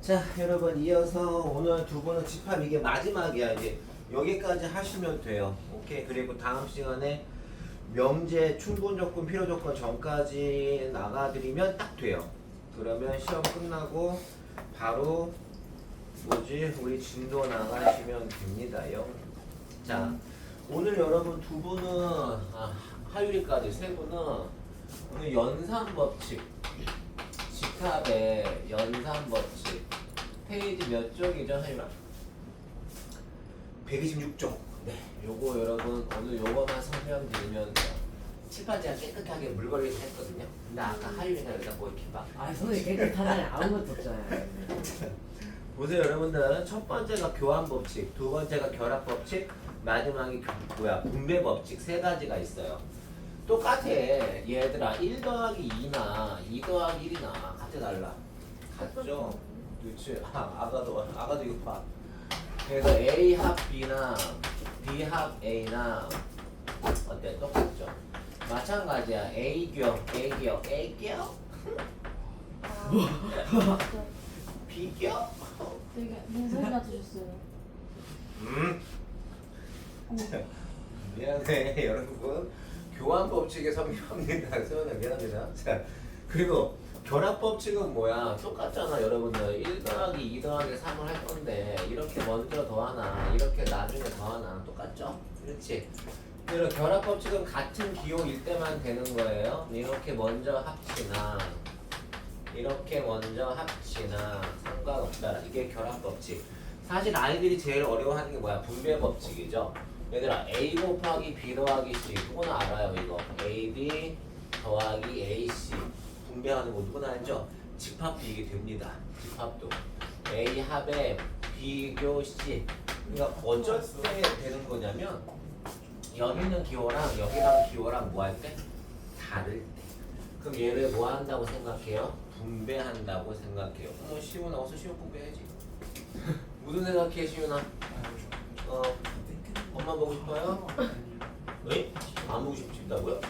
자 여러분 이어서 오늘 두 분은 집합 이게 마지막이야. 이제 여기까지 하시면 돼요. 오케이. 그리고 다음 시간에 명제 충분 조건 필요 조건 전까지 나가드리면 딱 돼요. 그러면 시험 끝나고 바로 뭐지? 우리 진도 나가시면 됩니다요. 자 오늘 여러분 두 분은 아, 하유리까지 세 분은 오늘 연산 법칙 집합의 연산 법칙 페이지 몇 쪽이죠, 하유라? 126쪽. 네, 요거 여러분 오늘 요거만 설명드리면 칠판지가 깨끗하게 물 걸리긴 했거든요. 근데 아까 하유리가 여기다 뭐 이렇게 막아 손이 깨끗하다니 아무것도 없잖아요. 보세요 여러분들 첫 번째가 교환 법칙, 두 번째가 결합 법칙, 마지막이 교- 뭐야 분배 법칙 세 가지가 있어요. 똑같아. 얘들아 1 더하기 2나 2 더하기 1이나 같아 달라. 같죠? 그렇지. 아, 아가도 아가도 이거 봐. 그래서 A 합 B나 B 합 A나 어때? 똑같죠? 마찬가지야. A 교 A 교 A 교 B 교 되게 민소리 같으셨어요. 음. 미안해 여러분 교환 법칙에 성립합니다. 소연아 미안합니다. 자 그리고 결합 법칙은 뭐야? 똑같잖아 여러분들. 1 더하기 2 더하기 3을 할 건데 이렇게 먼저 더하나 이렇게 나중에 더하나 똑같죠? 그렇지? 그리고 결합 법칙은 같은 기호일 때만 되는 거예요. 이렇게 먼저 합치나 이렇게 먼저 합치나 상관없다. 이게 결합 법칙. 사실 아이들이 제일 어려워하는 게 뭐야? 분배 법칙이죠 얘들아 A 곱하기 B 더하기 C 누구나 알아요 이거. A, B 더하기 A, C. 분배하는 거 누구나 알죠? 집합도 이게 됩니다. 집합도. A 합에 B 교 C. 그러니까 어쩔 때 되는 거냐면 여기 있는 기호랑 여기랑 기호랑 뭐 할 때? 다를 때. 그럼 얘를 뭐 한다고 생각해요? 분배한다고 생각해요. 어머 시훈아 어서 시험 분배해야지. 무슨 생각해 시훈아? 어 엄마 보고 싶어요? 왜? 안 보고 싶다고요?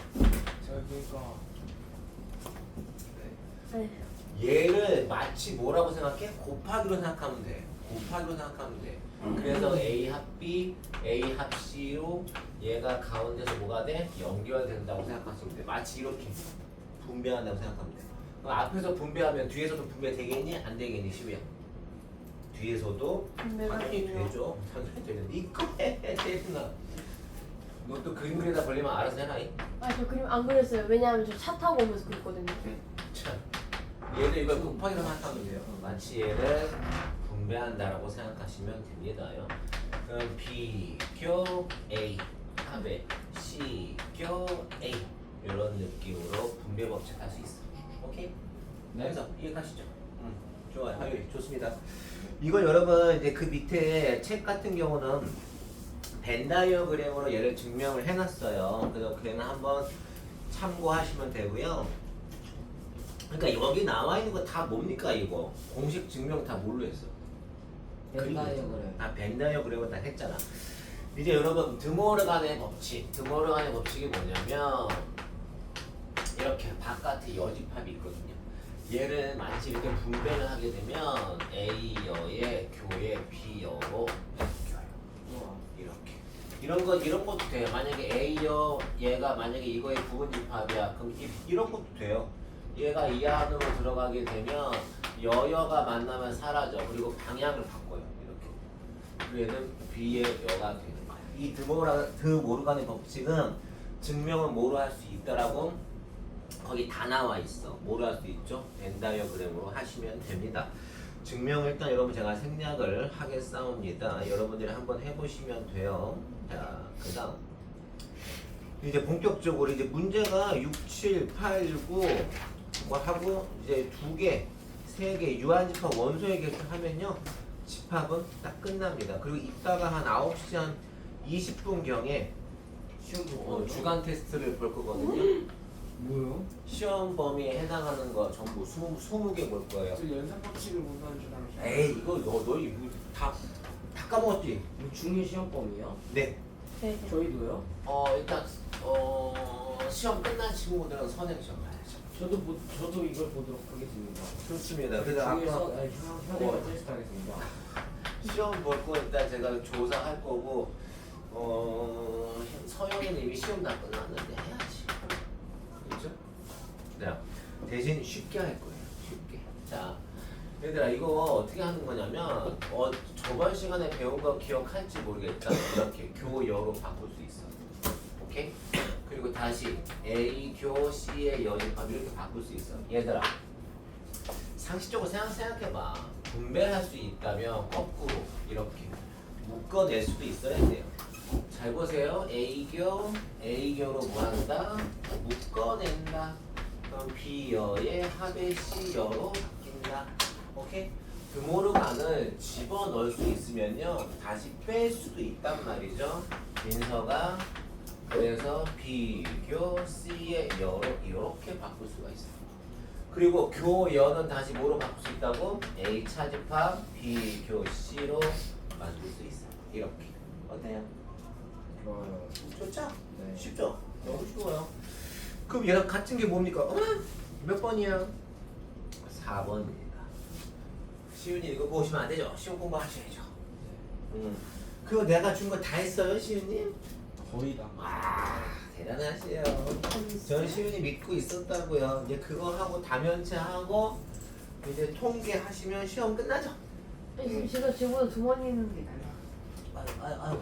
그러니까 네. 얘를 마치 뭐라고 생각해? 곱하기로 생각하면 돼. 곱하기로 생각하면 돼. 그래서 A 합 B, A 합 C로 얘가 가운데서 뭐가 돼? 연결된다고 생각하시면 돼. 마치 이렇게 분배한다고 생각하면 돼. 그럼 앞에서 분배하면 뒤에서도 분배 되겠니? 안 되겠니? 시우야. 뒤에서도 당연히. 되죠. 당연히 되는데 이거 해, 세훈아. 너또 그림 그리다 걸리면 알아서 해라. 이. 아, 저 그림 안 그렸어요. 왜냐하면 저 차 타고 오면서 그렸거든요. 참. 얘를 이걸 곱하기로 생각하면 돼요. 마치 얘를 분배한다라고 생각하시면 됩니다요. 그럼 B 교 A 합의 C 교 A 이런 느낌으로 분배 법칙 할 수 있어. 오케이? 그래서 이해가시죠? 음, 좋아요. 좋습니다. 이거 여러분 이제 그 밑에 책 같은 경우는 벤다이어그램으로 얘를 증명을 해놨어요. 그래서 걔는 한번 참고하시면 되고요. 그러니까 여기 나와 있는 거 다 뭡니까 이거? 공식 증명 다 뭘로 했어? 벤다이어그램. 아 벤다이어그램을 다 했잖아. 이제 여러분 드모르간의 법칙, 드모르간의 법칙이 뭐냐면 이렇게 바깥에 여집합이 있거든요. 얘를 마치 이렇게 분배를 하게 되면 A여의 교의 B여로 바뀌어요. 이렇게 이런 거 이런 것도 돼요. 만약에 A여 얘가 만약에 이거의 부분 집합이야. 그럼 이, 이런 것도 돼요. 얘가 이 안으로 들어가게 되면 여여가 만나면 사라져. 그리고 방향을 바꿔요. 이렇게. 그리고 얘는 B의 여가 되는 거야. 이 드모라 드모르간의 법칙은 증명을 뭐로 할 수 있다라고 거기 다 나와 있어. 뭐로 할수 있죠? 벤다이어그램으로 하시면 됩니다. 증명 일단 여러분 제가 생략을 하겠사옵니다. 여러분들이 한번 해보시면 돼요. 자, 그 다음 이제 본격적으로 이제 문제가 6, 7, 8, 9 뭐 하고 이제 두 개, 세 개 유한집합 원소의 개수 하면요 집합은 딱 끝납니다. 그리고 이따가 한 9시 한 20분 경에 시험 어, 보고 주간 테스트를 볼 거거든요. 뭐요? 시험 범위에 해당하는 거 전부 20, 20개 볼 거예요. 저 연산 법칙을 못하는 줄 알았어요. 에이 이거 너, 너 이거 다, 다 까먹었지? 이거 중일 시험범이요? 네. 네. 네. 저희도요? 어 일단 어 시험 끝난 친구들은 선행 시험 봐야죠. 저도 보, 저도 이걸 보도록 하겠습니다. 좋습니다. 그래서 중에서 네, 현- 현행을 테스트하겠습니다. 시험 볼 거 일단 제가 조사할 거고 어 서영이는 이미 시험 다 끝났는데 해야지. 네. 대신 쉽게 할 거예요. 쉽게. 자, 얘들아 이거 어떻게 하는 거냐면 어 저번 시간에 배운 거 기억할지 모르겠다. 이렇게 교여로 바꿀 수 있어. 오케이? 그리고 다시 A 교 C의 연입합 이렇게 바꿀 수 있어. 얘들아 상식적으로 생각, 생각해봐. 분배할 수 있다면 거꾸로 이렇게 묶어낼 수도 있어야 돼요. 잘 보세요. A교, A교로 뭐 한다? 묶어낸다. 그럼 B여의 합의 C여로 바뀐다. 오케이? 드모르간을 집어넣을 수 있으면요. 다시 뺄 수도 있단 말이죠. 민서가 그래서 B교 C의 여로 이렇게 바꿀 수가 있어요. 그리고 교연은 다시 뭐로 바꿀 수 있다고? A 차집합 B 교 C로 만들 수 있어요. 이렇게 어때요? 좋아요. 좋죠? 네. 쉽죠? 너무 쉬워요. 그럼 얘랑 같은 게 뭡니까? 어? 몇 번이야? 4번입니다. 시윤이 이거 보시면 안 되죠? 시험 공부하셔야죠. 음. 그거 내가 준 거 다 했어요, 시윤님? 거의 다. 와 대단하시에요. 전 시윤이 믿고 있었다고요. 이제 그거 하고 다면체 하고 이제 통계 하시면 시험 끝나죠. 아니, 제가 저보다 두번 했는데. 아유 아유 아유.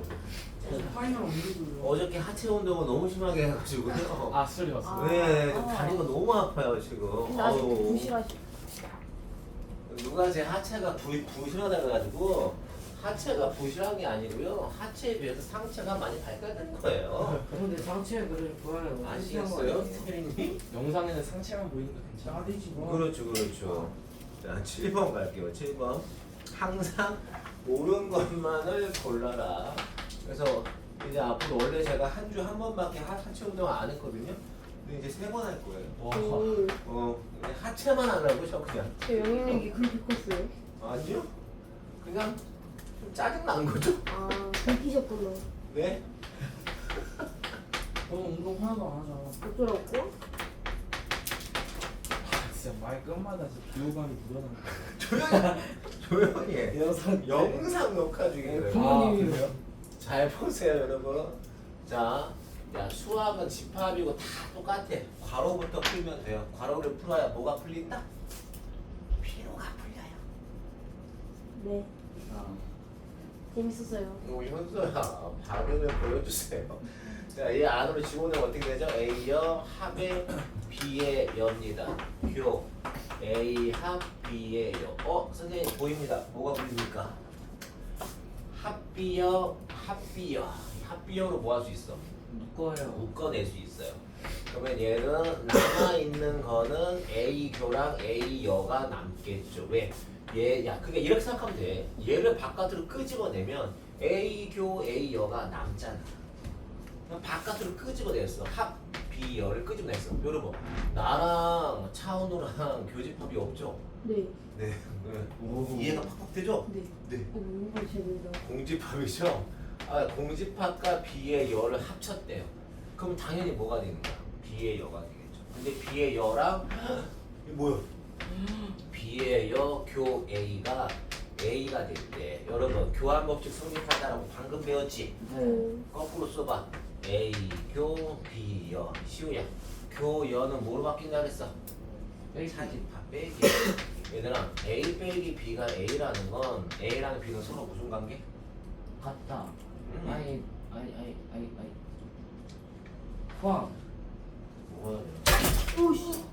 파이널 언제도요? 어저께 하체 운동을 너무 심하게 해가지고요. 아 술이 왔어. 아. 네, 다리가 너무 아파요 지금. 근데 아직. 부실하시. 누가 제 하체가 부, 부실하다 그래가지고 하체가 부실한 게 아니고요. 하체에 비해서 상체가 많이 발달된 거예요. 근데 상체 그를 보여는 너무 신기한 거 아시겠어요? 영상에는 상체만 보이니까 괜찮아. 나대지 뭐. 그렇죠, 그렇죠. 자, 7번 갈게요. 7번. 항상 옳은 것만을 골라라. 그래서 이제 앞으로 원래 제가 한 주 한 번밖에 하- 하체 운동을 안 했거든요. 근데 이제 세 번 할 거예요. 와. 오, 어, 그냥 하체만 하려고 저 그냥. 제 영향력이 그렇게 컸어요? 아니요. 그냥 좀 짜증 난 거죠. 아, 들키셨구나. 네. 너 운동 하나도 안 하잖아. 어쩌라고? 아, 진짜 말 끝마다 진짜 비호감이 묻어난다. 조용히 조용히 해. 영상 영상 녹화 중이에요. 부모님이세요? 잘 보세요, 여러분. 자, 야 수학은 집합이고 다 똑같아. 괄호부터 풀면 돼요. 괄호를 풀어야 뭐가 풀린다? 피로가 풀려요. 네, 아, 재밌었어요. 오, 현수야, 반응을 보여주세요. 자, 이 안으로 집어넣으면 어떻게 되죠? A여 합의 B의 여입니다. 교 A 합 B의 여. 어, 선생님 보입니다. 뭐가 보입니까? 합비여, 합비여. 합비여로 뭐 할 수 있어? 묶어요. 묶어낼 수 있어요. 그러면 얘는 남아 있는 거는 A 교랑 A 여가 남겠죠. 왜? 얘, 야, 그게 이렇게 생각하면 돼. 얘를 바깥으로 끄집어내면 A 교 A 여가 남잖아. 바깥으로 끄집어냈어. 합 B 여를 끄집어냈어. 여러분, 나랑 차은우랑 교집합이 없죠? 네, 네. 오. 이해가 팍팍 되죠? 네. 네. 어, 너무 재밌다. 공집합이죠. 아, 공집합과 B의 여를 합쳤대요. 그럼 당연히 뭐가 되는 거야? B의 여가 되겠죠. 근데 B의 여랑 이 뭐야? B의 여 교 A가 A가 됐대. 여러분 교환 법칙 성립하다라고 방금 배웠지? 네. 거꾸로 써봐. A 교 B 여 시우야. 교 여는 뭐로 바뀐다 그랬어? 차집합 빼기. 얘들아 A 빼기 B가 A라는 건 A랑 B는 서로 무슨 관계? 같다. 음. 아니, 아니, 아니, 아니, 아니. 포함. 뭐야? 오씨,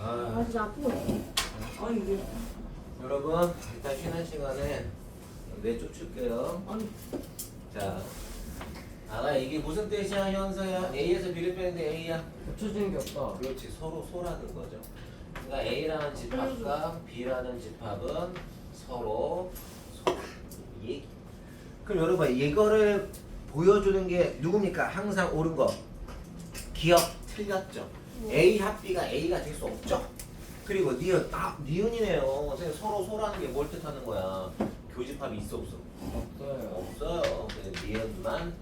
아, 아, 진짜 아프고 있어. 아니 이게 여러분 일단 쉬는 시간에 뇌 쫓을게요. 아니, 자, 아가 이게 무슨 뜻이야 현서야? A에서 B를 빼는데 A야? 붙여지는 게 없다. 그렇지 서로 소라는 거죠. 그러니까 A라는 집합과 B라는 집합은 서로 소다. 이 얘기. 그럼 여러분 이거를 보여주는 게 누굽니까? 항상 옳은 거. 기억 틀렸죠. A 합 B가 A가 될 수 없죠. 그리고 니은 아 니은이네요. 선생님 서로 소라는 게 뭘 뜻하는 거야? 교집합이 있어 없어? 없어요. 없어요. 그래서 니은만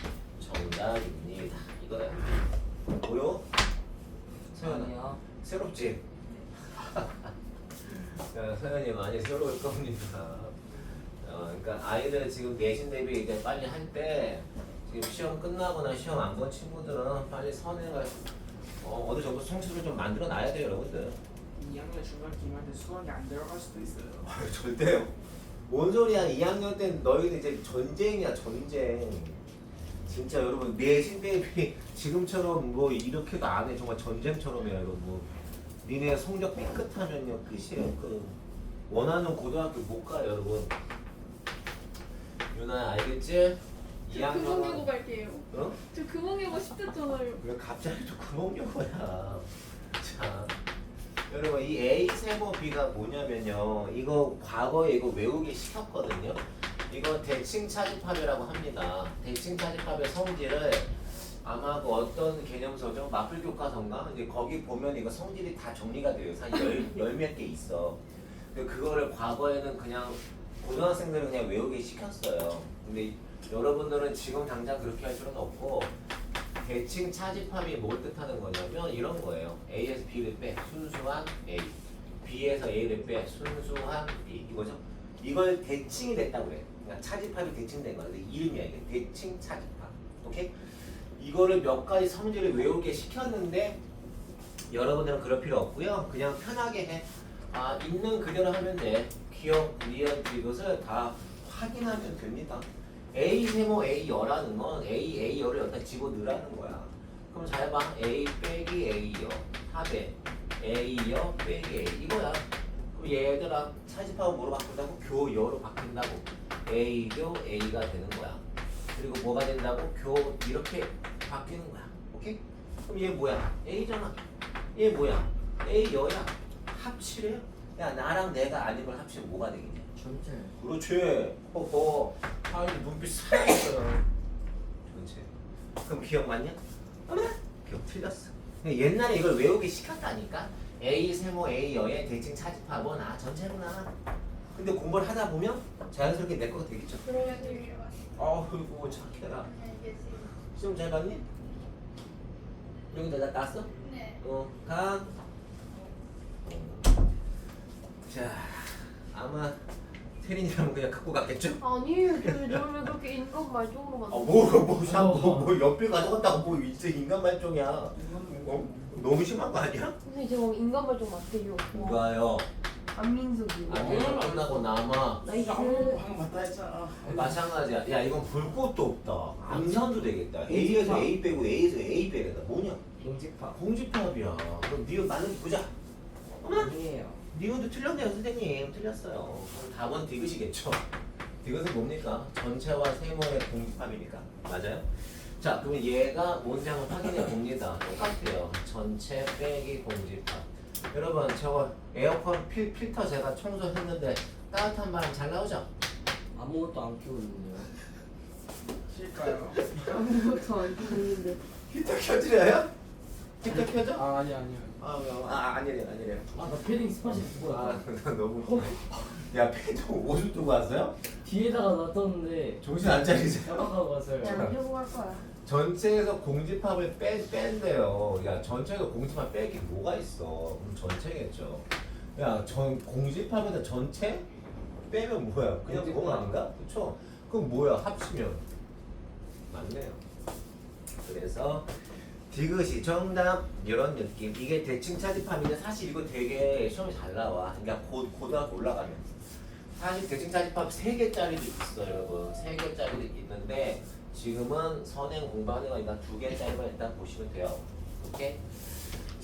정답입니다. 이거야. 보여? 세연아. 아니야. 새롭지? 야, 서현이 많이 새로울 겁니다. 어, 그러니까 아이들 지금 내신 대비 이제 빨리 할 때 지금 시험 끝나거나 시험 안 본 친구들은 빨리 선행을 어, 어느 정도 성취를 좀 만들어 놔야 돼요, 여러분들. 2학년 중간 기말 때 수학이 안 들어갈 수도 있어요. 아유, 절대요. 뭔 소리야? 2학년 때 너희들 이제 전쟁이야, 전쟁. 진짜 여러분 내 신 대비 지금처럼 뭐 이렇게도 안 해. 정말 전쟁처럼 해요, 여러분. 니네 성적 삐끗하면요, 끝이에요, 끝. 원하는 고등학교 못 가요, 여러분. 유나 알겠지? 저 금옥여고 2학년 갈게요. 어? 저 금옥여고 싶댔잖아요. 왜 갑자기 또 구멍요거야? 자, 여러분 이 A 세모 B가 뭐냐면요. 이거 과거에 이거 외우기 시켰거든요. 이거 대칭 차집합이라고 합니다. 대칭 차집합의 성질을 아마 그 어떤 개념서죠? 마플 교과서인가? 이제 거기 보면 이거 성질이 다 정리가 돼요. 한열몇 개 있어. 근데 그거를 과거에는 그냥 고등학생들은 그냥 외우기 시켰어요. 근데 여러분들은 지금 당장 그렇게 할 필요는 없고 대칭 차집합이 뭘 뜻하는 거냐면 이런 거예요. A에서 B를 빼 순수한 A, B에서 A를 빼 순수한 B 이거죠. 이걸 대칭이 됐다고 그래. 그러니까 차집합이 대칭된 거야. 이름이야 이게 대칭 차집합. 오케이? 이거를 몇 가지 성질을 외우게 시켰는데 여러분들은 그럴 필요 없고요. 그냥 편하게 해. 아 있는 그대로 하면 돼. 기억, 리얼 이것을 다 확인하면 됩니다. A 세모 A 여라는 건 A A 여를 여기다 집어 넣으라는 거야. 그럼 잘 봐. A 빼기 A 여 합에 A 여 빼기 A 이거야. 그럼 얘들아 차집하고 뭐로 바꾼다고? 교여로 바뀐다고. A 교 A가 되는 거야. 그리고 뭐가 된다고? 교 이렇게 바뀌는 거야. 오케이? 그럼 얘 뭐야? A잖아. 얘 뭐야? A 여야. 합치래요. 야 나랑 내가 아닌 걸 합치면 뭐가 되겠냐? 전체. 그렇지. 허허. 아이 눈빛 살았어요. 전체. 그럼 기억 맞냐? 어머? 기억 틀렸어. 옛날에 이걸 외우기 시켰다니까. A 세모 A 여의 대칭 차집합은 아 전체구나. 근데 공부를 하다 보면 자연스럽게 내 거가 되겠죠. 들어갈게요. 어이구 착해라. 시험 잘 봤니? 여기다 나 땄어? 네. 어, 가. 자, 아마 태린이라면 그냥 갖고 갔겠죠? 아니에요. 저왜 그렇게 인간 말종으로 아, 만들어? 뭐, 뭐, 자꾸 뭐, 뭐 옆에 가져갔다고 뭐 이제 인간 말종이야. 어? 너무 심한 거 아니야? 선생님 제가 인간 말종 맞대요. 누가요? 안민석이요. 아니면 끝나고 남아. 나이스. 방금 맞다 했잖아. 마찬가지야. 야, 이건 볼 것도 없다. 암산도 되겠다. A에서 A 빼고 A에서 A 빼야 된다. 뭐냐? 공집합. 공집합이야. 그럼 니은 맞는지 보자. 아니에요. 니은도 틀렸네요, 선생님. 틀렸어요. 그럼 답은 디귿이겠죠. 디귿은 뭡니까? 전체와 세모의 공집합이니까. 맞아요? 자, 그러면 얘가 뭔지 한번 확인해 봅니다. 똑같아요. 전체 빼기 공집합. 여러분, 저거 에어컨 필, 필터 제가 청소했는데 따뜻한 바람 잘 나오죠? 아무것도 안 키고 있는데요. 쉴까요? 아무것도 안 보이는데. 히터 켜드려요? 히터 켜져? 아 아니 아니요. 아, 아 아니래, 아니래. 아나 패딩 스팟이 뭐야? 아, 나 너무. 야, 패드 옷을 두고 왔어요? 뒤에다가 놔뒀는데 정신 안 차리세요? 깜빡하고 왔어요. 그냥 펴고 갈 거야. 전체에서 공집합을 빼, 뺀대요. 야, 전체에서 공집합 빼기 뭐가 있어? 그럼 전체겠죠. 야, 전 공집합에다 전체 빼면 뭐야? 그냥 공집합. 그거 아닌가? 그쵸? 그럼 뭐야? 합치면 맞네요. 그래서 디귿이 정답 이런 느낌. 이게 대칭 차집합인데 사실 이거 되게 시험이 잘 나와. 그러니까 고, 고등학교 올라가면 사실 대칭 차집합 3개짜리도 있어요, 여러분. 3개짜리도 있는데 지금은 선행 공부하는 거니까 2개짜리만 일단 보시면 돼요. 오케이?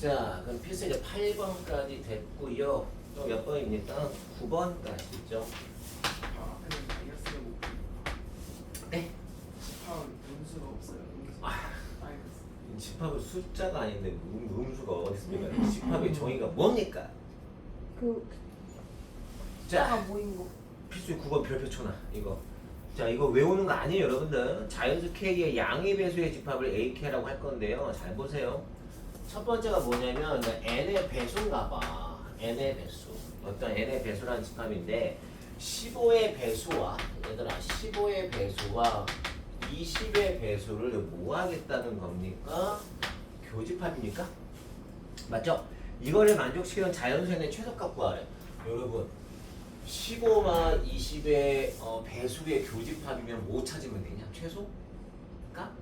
자, 그럼 필수 이제 8번까지 됐고요. 또 몇 번입니까? 9번까지죠. 아, 근데 마이너스를 못 풀. 네. 집합 음수가 없어요. 음수. 아. 마이너스. 집합은 숫자가 아닌데 음, 음수가 어디 있습니까? 집합의 정의가 뭡니까? 그 자, 숫자가 모인 거. 필수 9번 별표 쳐놔 이거 자 이거 외우는 거 아니에요 여러분들 자연수 K의 양의 배수의 집합을 AK라고 할 건데요 잘 보세요 첫 번째가 뭐냐면 N의 배수인가 봐 N의 배수 어떤 N의 배수라는 집합인데 15의 배수와 얘들아 15의 배수와 20의 배수를 뭐 하겠다는 겁니까? 교집합입니까? 맞죠? 이거를 만족시키는 자연수의 최소값 구하래. 여러분 15만 20의 어, 배수의 교집합이면 뭐 찾으면 되냐? 최소? 값?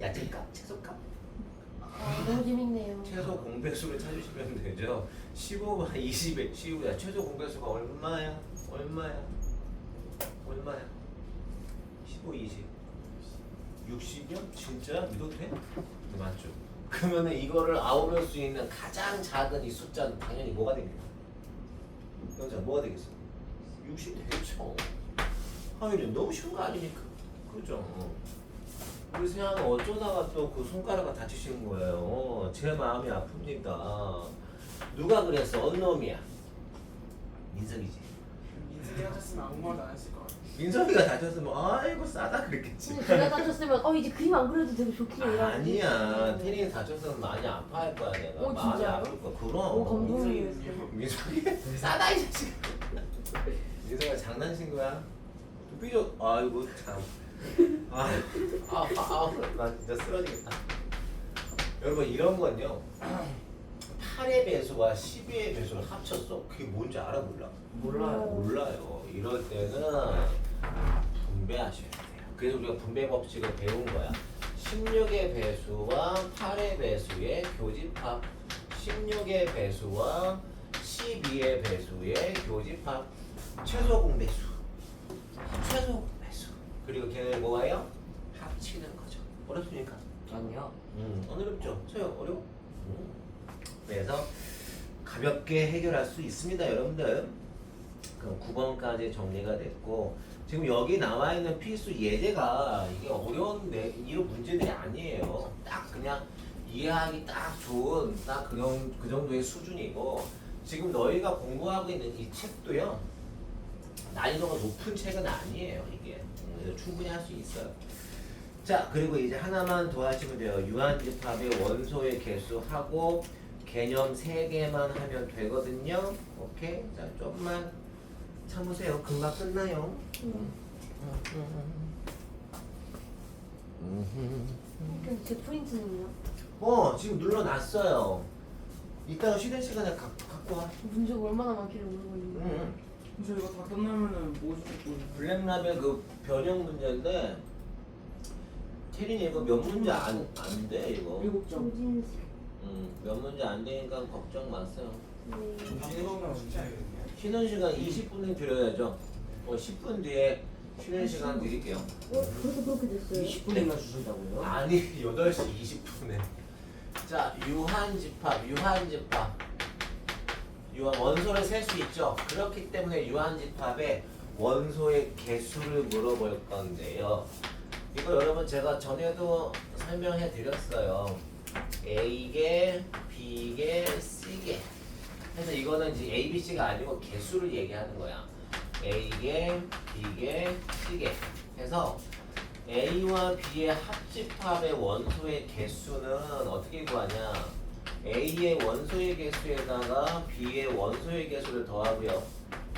야채값? 최소값? 아, 너무 재밌네요. 최소 공배수를 찾으시면 되죠. 15만 20의 15야 최소 공배수가 얼마야? 얼마야? 얼마야? 15, 20. 60이요? 진짜 믿어도 돼? 네, 맞죠? 그러면은 이거를 아우를 수 있는 가장 작은 이 숫자는 당연히 뭐가 됩니까? 여자 뭐가 되겠어? 60 되겠죠. 하윤이 너무 쉬운 거 아닙니까? 그죠? 우리 세아는 어쩌다가 또 그 손가락을 다치신 거예요. 제 마음이 아픕니다. 누가 그랬어? 언놈이야. 민석이지. 민승이 하셨으면 아무 말도 안 했을. 민석이가 다쳤으면 아이고 싸다 그랬겠지. 근데 제가 다쳤으면 어 이제 그림 안 그려도 되고 좋겠네. 이러고. 아니야. 태린이 다쳤으면 많이 아파할 거야 내가. 어, 마음이 진짜요? 아플 거야. 그럼. 오 감동이었어요. 민석이 싸다 이 자식. 민석이가 장난친 거야. 삐져. 아이고 참. 아, 아, 아, 아, 나 진짜 쓰러지겠다. 여러분 이런 건요. 8의 배수와 12의 배수를 합쳤어. 그게 뭔지 알아 몰라? 몰라요. 몰라요. 이럴 때는 분배하셔야 돼요. 그래서 우리가 분배 법칙을 배운 거야. 16의 배수와 8의 배수의 교집합, 16의 배수와 12의 배수의 교집합, 최소 공배수, 최소 공배수. 그리고 걔네 뭐예요? 합치는 거죠. 어렵습니까? 아니요. 음, 어렵죠? 저요 어려워? 음. 그래서 가볍게 해결할 수 있습니다, 여러분들. 그럼 9번까지 정리가 됐고 지금 여기 나와 있는 필수 예제가 이게 어려운 내 이런 문제들이 아니에요. 딱 그냥 이해하기 딱 좋은 딱 그런 그 정도의 수준이고 지금 너희가 공부하고 있는 이 책도요 난이도가 높은 책은 아니에요 이게 음, 그래서 충분히 할 수 있어요. 자 그리고 이제 하나만 더 하시면 돼요. 유한집합의 원소의 개수하고 개념 3개만 하면 되거든요. 오케이? 자 좀만 참으세요. 금방 끝나요. 그럼 제 프린트는요? 어 지금 눌러놨어요. 이따가 쉬는 시간에 가, 갖고 와. 문제가 얼마나 많길래 모르고 있는데. 응. 그래서 이거 다 끝나면은 뭐 주실 거예요? 블랙라벨 그 변형 문제인데 태린이 이거 몇 문제 안 안 돼 이거. 일곱 점. 음, 몇 문제 안 되니까 걱정 마세요. 네. 쉬는 시간 20분을 드려야죠. 어, 10분 뒤에 쉬는 시간 드릴게요. 어 벌써 그렇게 됐어요? 20분이나 주신다고요? 아니 8시 20분에 자 유한집합 유한집합 유한 원소를 셀 수 있죠 그렇기 때문에 유한집합의 원소의 개수를 물어볼 건데요 이거 여러분 제가 전에도 설명해 드렸어요 A개 B개 C개 그래서 이거는 이제 A, B, C가 아니고 개수를 얘기하는 거야 A개 B개 C개 해서 A와 B의 합집합의 원소의 개수는 어떻게 구하냐? A의 원소의 개수에다가 B의 원소의 개수를 더하고요.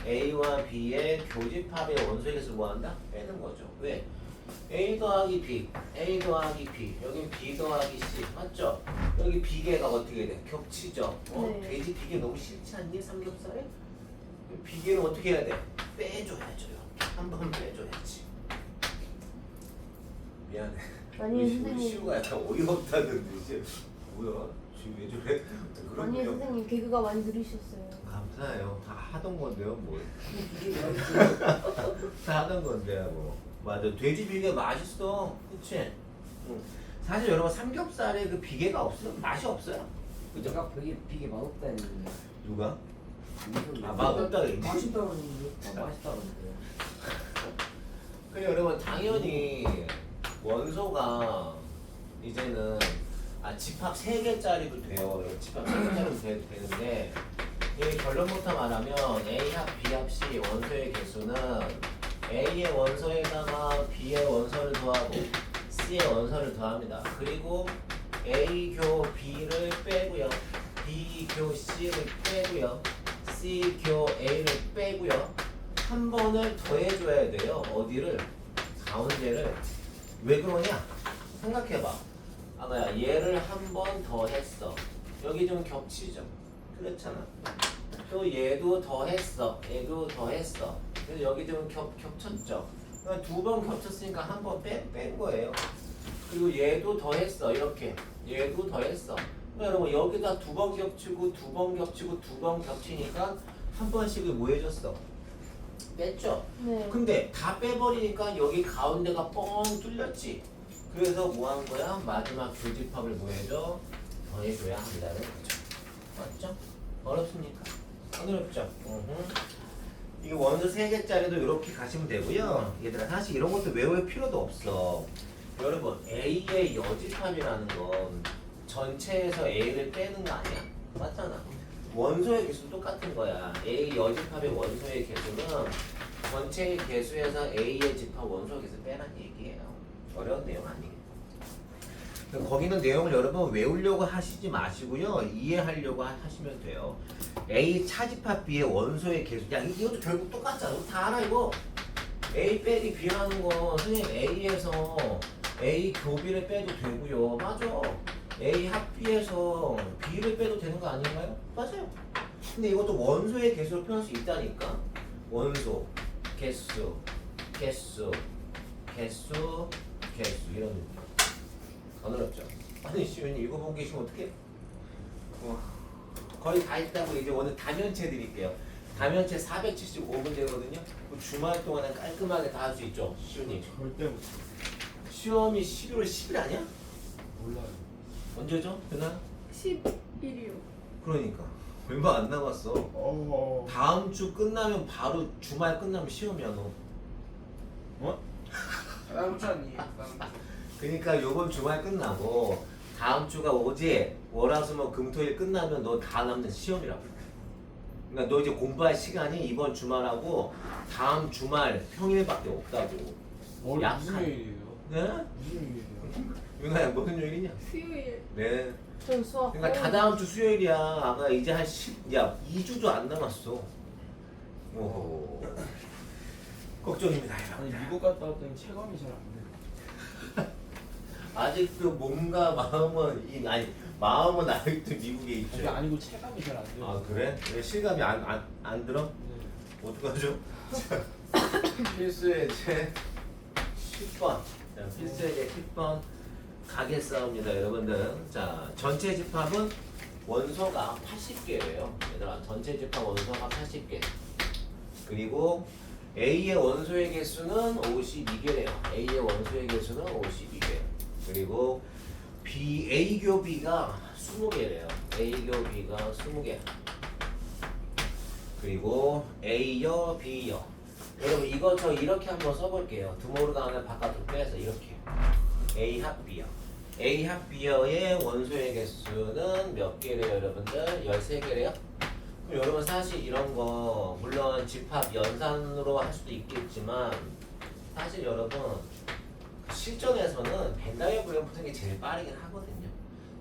A와 B의 교집합의 원소의 개수를 뭐한다? 빼는 거죠. 왜? A 더하기 B, A 더하기 B, 여기 B 더하기 C, 맞죠? 여기 B개가 어떻게 돼? 겹치죠? 어? 네. 돼지 B개 너무 싫지 않니? 삼겹살에? B개는 어떻게 해야 돼? 빼줘야죠. 한 번 빼줘야지. 미안해. 우리 우리 선생님. 시우가 약간 어이없다는데 이제 뭐야? 지금 왜 저래? 그런 거 선생님 개그가 많이 늘으셨어요. 감사해요. 다 하던 건데요, 뭐. 다 하던 건데 뭐. 맞아. 돼지 비계 맛있어. 그치? 응. 사실 여러분 삼겹살에 그 비계가 없으면 맛이 없어요. 그죠? 제가 되게 비게 맛없다 했는데. 누가? 아 맛없다 그랬지. 맛있다 그러는데. 아, 맛있다 그러는데. 그래 여러분 당연히 원소가 이제는 아 집합 3개짜리도 돼요. 집합 3개짜리도 되, 되는데 이 결론부터 말하면 A 합 B 합 C 원소의 개수는 A의 원소에다가 B의 원소를 더하고 C의 원소를 더합니다. 그리고 A 교 B를 빼고요. B 교 C를 빼고요. C 교 A를 빼고요. 한 번을 더해줘야 돼요. 어디를? 가운데를. 왜 그러냐? 생각해봐. 아마야 얘를 한 번 더 했어. 여기 좀 겹치죠. 그렇잖아. 또 얘도 더했어. 얘도 더했어. 그래서 여기 좀 겹, 겹쳤죠. 두 번 겹쳤으니까 한번뺀 거예요. 그리고 얘도 더했어. 이렇게. 얘도 더했어. 그러니까 여러분 여기다 두 번 겹치고 두 번 겹치고 두 번 겹치니까 한 번씩을 뭐 해줬어? 뺐죠? 네. 근데 다 빼버리니까 여기 가운데가 뻥 뚫렸지. 그래서 뭐 한 거야? 마지막 교집합을 뭐 해줘? 더해줘야 한다는 거죠. 맞죠? 어렵습니까? 안 어렵죠? 으흠. 이게 원소 3개짜리도 이렇게 가시면 되고요. 얘들아 사실 이런 것도 외울 필요도 없어. 여러분 A의 여집합이라는 건 전체에서 A를 빼는 거 아니야? 맞잖아. 원소의 개수 똑같은 거야. A 여집합의 원소의 개수는 전체의 개수에서 A의 집합 원소 개수 빼란 얘기예요. 어려운 내용 아니에요. 거기는 내용을 여러분 외우려고 하시지 마시고요. 이해하려고 하- 하시면 돼요. A 차집합 B의 원소의 개수. 야, 이것도 결국 똑같잖아. 다 알아, 이거. A 빼기 B라는 거 선생님 A에서 A 교비를 빼도 되고요. 맞아. A 합비에서 B를 빼도 되는 거 아닌가요? 맞아요. 근데 이것도 원소의 개수로 표현할 수 있다니까. 원소, 개수, 개수, 개수, 개수 이런 느낌. 안 어렵죠? 아니 시윤이 이거 보고 계시면 어떡해? 어, 거의 다 했다고 이제 오늘 다면체 드릴게요. 다면체 475문제거든요. 그 주말 동안에 깔끔하게 다 할 수 있죠, 시윤이. 절대 못. 시험이 11월 10일 아니야? 몰라요. 언제죠? 그날? 11이요. 그러니까 얼마 안 남았어. 어. 다음 주 끝나면 바로 주말 끝나면 시험이야 너. 어? 다음 주 아니에요. 다음 주. 그러니까 요번 주말 끝나고 다음 주가 오지 월화수목 금토일 끝나면 너 다 남는 시험이라고. 그러니까 너 이제 공부할 시간이 이번 주말하고 다음 주말 평일밖에 없다고. 어, 약한. 무슨 요일이에요? 네? 무슨 요일이에요? 유나야 무슨 요일이냐? 수요일. 네. 전 수학. 그러니까 다 다음 주 수요일이야. 아까 이제 한 10, 야 2주도 안 남았어. 오. 걱정입니다, 아니 여러분. 미국 갔다 왔더니 체감이 잘 안 돼. 아직도 몸과 마음은 이 아니 마음은 아직도 미국에 있죠. 그게 아니고 체감이 잘 안 돼요. 아 그래? 왜 실감이 안 안 안 들어? 네. 어떡하죠? 자, 필수의 제 10번. 자, 필수의 제 10번 가게 싸움입니다, 여러분들. 자, 전체 집합은 원소가 80개예요. 얘들아, 전체 집합 원소가 80개. 그리고 A의 원소의 개수는 52개래요. A의 원소의 개수는 52개. 그리고 B, A 교 B가 20개래요. A 교 B가 20개. 그리고 A여, B여. 여러분 이거 저 이렇게 한번 써볼게요. 하나 바깥으로 빼서 이렇게. A 합 B여. A 합 B여의 원소의 개수는 몇 개래요, 여러분들? 13개래요? 그럼 여러분 사실 이런 거 물론 집합 연산으로 할 수도 있겠지만 사실 여러분 실전에서는 벤다이어그램 푸는 게 제일 빠르긴 하거든요.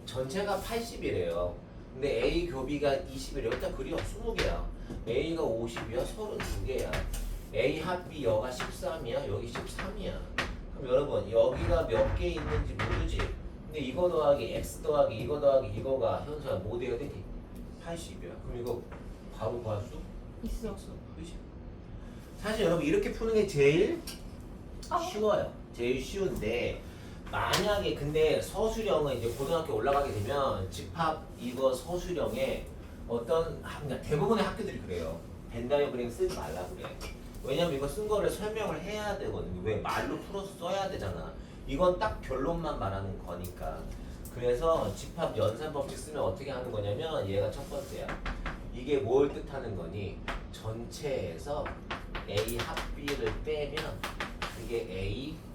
전체가 80이래요. 근데 A 교비가 20이래요. 일단 그려 20개야. A가 50이야. 32개야. A 합비 여가 13이야. 여기 13이야. 그럼 여러분 여기가 몇 개 있는지 모르지. 근데 이거 더하기 X 더하기 이거 더하기 이거가 현수야 뭐 돼야 되니? 80이야. 그럼 이거 바로 구할 수 있어. 그지? 사실 여러분 이렇게 푸는 게 제일 아. 쉬워요. 제일 쉬운데 만약에 근데 서술형은 이제 고등학교 올라가게 되면 집합 이거 서술형에 어떤 학- 그러니까 대부분의 학교들이 그래요. 벤다이어그램 쓰지 말라 그래. 왜냐면 이거 쓴 거를 설명을 해야 되거든요. 왜 말로 풀어서 써야 되잖아. 이건 딱 결론만 말하는 거니까. 그래서 집합 연산 법칙 쓰면 어떻게 하는 거냐면 얘가 첫 번째야. 이게 뭘 뜻하는 거니? 전체에서 A 합 B를 빼면 그게 A 합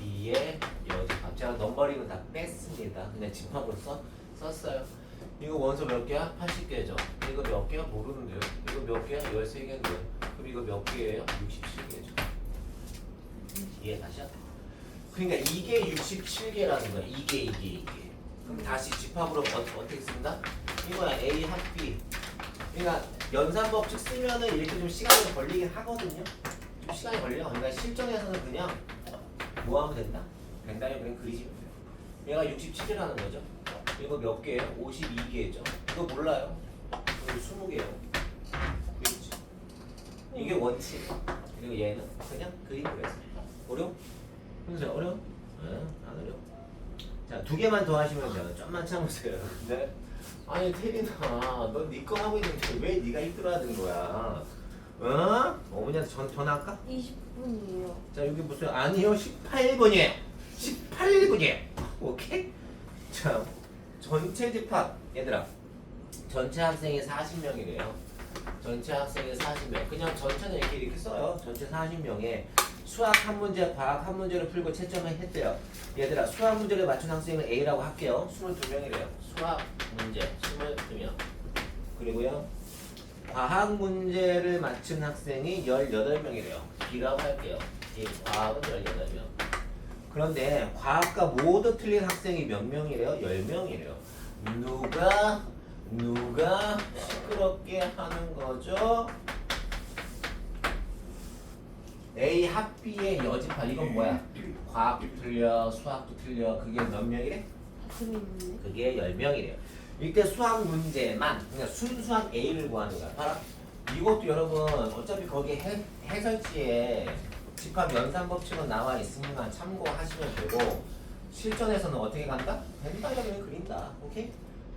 B의 여집합. 제가 넘버링은 다 뺐습니다. 그냥 집합으로 써, 썼어요. 이거 원소 몇 개야? 80개죠. 이거 몇 개야? 모르는데요. 이거 몇 개야? 13개인데요. 그럼 이거 몇 개예요? 67개죠. 이해 하자. 그러니까 이게 67개라는 거야. 이게 이게 이게. 그럼 다시 집합으로 어, 어떻게 쓴다? 이거야 A 합 B. 그러니까 연산 법칙 쓰면은 이렇게 좀 시간이 걸리긴 하거든요. 좀 시간이 걸려. 그러니까 실전에서는 그냥 뭐 하면 된다? 벤다이어그램 그리시면 돼요. 얘가 67이라는 거죠. 이거 몇 개예요? 52개죠. 이거 몰라요. 이거 20개예요. 그렇지. 이게 원칙. 그리고 얘는 그냥 그림 그랬어. 어려워? 그래서 어려워? 응, 안 어려워. 자, 두 개만 더 하시면 돼요. 좀만 참으세요. 네. 아니 태빈아, 너니거 하고 있는데 왜 네가 힘들어 하는 거야? 어? 어머니한테 전 전화할까? 20분이에요. 자 여기 무슨 아니요 18분이에요. 18분이에요. 오케이? 자 전체 집합 얘들아. 전체 학생이 40명이래요. 전체 학생이 40명. 그냥 전체는 이렇게 이렇게 써요. 전체 40명에 수학 한 문제 과학 한 문제를 풀고 채점을 했대요. 얘들아 수학 문제를 맞춘 학생은 A라고 할게요. 22명이래요. 수학 문제 22명. 그리고요 과학 문제를 맞춘 학생이 18명이래요. B라고 할게요. 이 과학은 18명. 그런데 과학과 모두 틀린 학생이 몇 명이래요? 10명이래요. 누가 누가 시끄럽게 하는 거죠? A 합비의 여집합 이건 뭐야? 과학도 틀려, 수학도 틀려. 그게 몇 명이래? 그게 10명이래요. 이때 수학 문제만 그냥 순수한 A를 구하는 거야. 봐라. 이것도 여러분 어차피 거기 해, 해설지에 집합 연산 법칙은 나와 있으니까 참고하시면 되고 실전에서는 어떻게 간다? 벤다이어를 그린다. 오케이?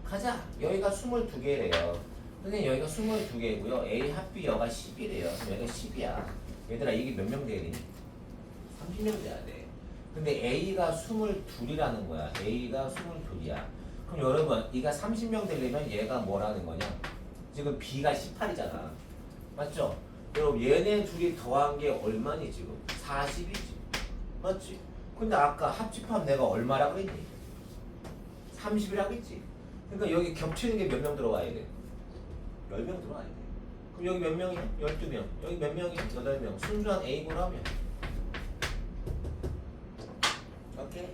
가자. 여기가 22개래요. 선생님 여기가 22개고요. A 합비 여가 10이래요. 그럼 여기가 10이야. 얘들아 이게 몇 명 돼야 되니? 30명 돼야 돼. 근데 A가 22이라는 거야. A가 22이야. 그럼 여러분, 이가 30명 되려면 얘가 뭐라는 거냐? 지금 B가 18이잖아. 맞죠? 여러분, 얘네 둘이 더한 게 얼마니 지금? 40이지. 맞지? 근데 아까 합집합 내가 얼마라고 했니? 30이라고 했지. 그러니까 여기 겹치는 게 몇 명 들어와야 돼? 10명 들어와야 돼. 그럼 여기 몇 명이야? 12명. 여기 몇 명이야? 8명. 순수한 A고 하면. 오케이.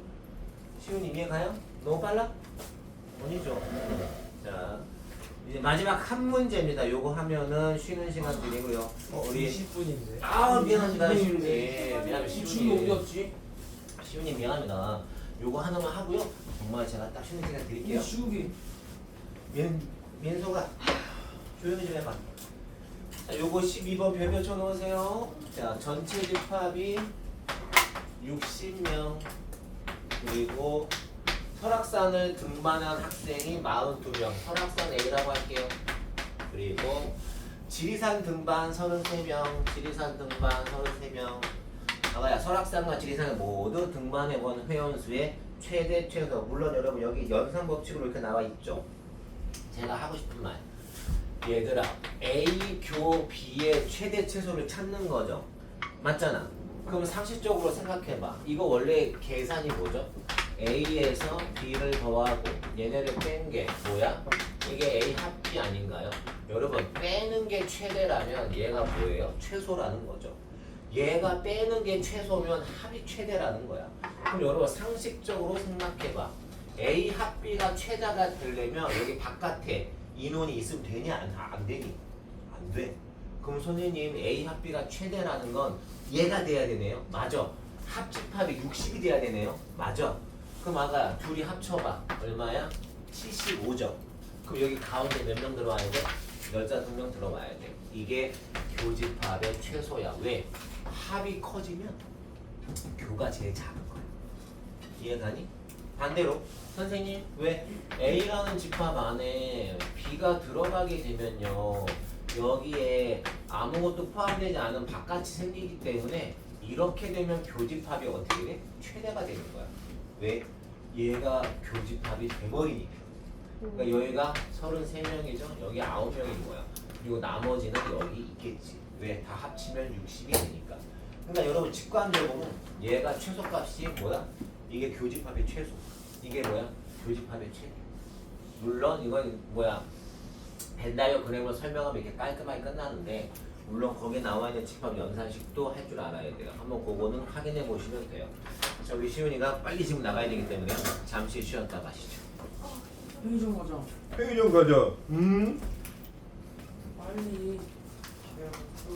시훈 이해 가요? 너무 빨라? 아니죠. 자, 이제 마지막 한 문제입니다. 요거 하면은 쉬는 시간 드리고요. 어, 우리 20분인데. 아 미안합니다 시훈이 네. 미안합니다 시훈이 갔지? 시훈이 미안합니다. 요거 하나만 하고요. 정말 제가 딱 쉬는 시간 드릴게요. 시욱이. 민 민소가 조용히 좀 해봐. 자, 요거 12번 별표 쳐놓으세요. 자, 전체 집합이 60명 그리고 설악산을 등반한 학생이 42명. 설악산 A라고 할게요. 그리고 지리산 등반 33명, 지리산 등반 33명. 아가야 설악산과 지리산을 모두 등반해 본 회원 수의 최대 최소. 물론 여러분 여기 연산 법칙으로 이렇게 나와 있죠. 제가 하고 싶은 말. 얘들아, A 교 B의 최대 최소를 찾는 거죠. 맞잖아. 그럼 상식적으로 생각해봐. 이거 원래 계산이 뭐죠? A에서 B를 더하고 얘네를 뺀 게 뭐야? 이게 A 합비 아닌가요? 여러분 빼는 게 최대라면 얘가 뭐예요? 최소라는 거죠. 얘가 빼는 게 최소면 합이 최대라는 거야. 그럼 여러분 상식적으로 생각해봐. A 합비가 최다가 되려면 여기 바깥에 인원이 있으면 되냐 안, 안 되니? 안 돼. 그럼 선생님 A 합비가 최대라는 건 얘가 돼야 되네요. 맞아. 합집합이 60이 돼야 되네요. 맞아. 그럼 아가 둘이 합쳐봐. 얼마야? 75점. 그럼 여기 가운데 몇 명 들어와야 돼? 여자 두 명 들어와야 돼. 이게 교집합의 최소야. 왜? 합이 커지면 교가 제일 작은 거야. 이해가니? 반대로 선생님 왜 A라는 집합 안에 B가 들어가게 되면요 여기에 아무것도 포함되지 않은 바깥이 생기기 때문에 이렇게 되면 교집합이 어떻게 돼? 최대가 되는 거야 왜? 얘가 교집합이 돼버리니까 그러니까 여기가 33명이죠 여기 9명인 거야 그리고 나머지는 여기 있겠지 왜? 다 합치면 60이 되니까 그러니까 여러분 직관적으로 얘가 최소값이 뭐야? 이게 교집합의 최소. 이게 뭐야? 교집합의 최대. 물론 이건 뭐야? 벤다이어 그램으로 설명하면 이렇게 깔끔하게 끝나는데 물론 거기에 나와 있는 집합 연산식도 할 줄 알아야 돼요. 한번 그거는 확인해 보시면 돼요. 자 우리 시훈이가 빨리 지금 나가야 되기 때문에 잠시 쉬었다 가시죠. 편의점 가자. 회의 좀 가자. 음? 빨리.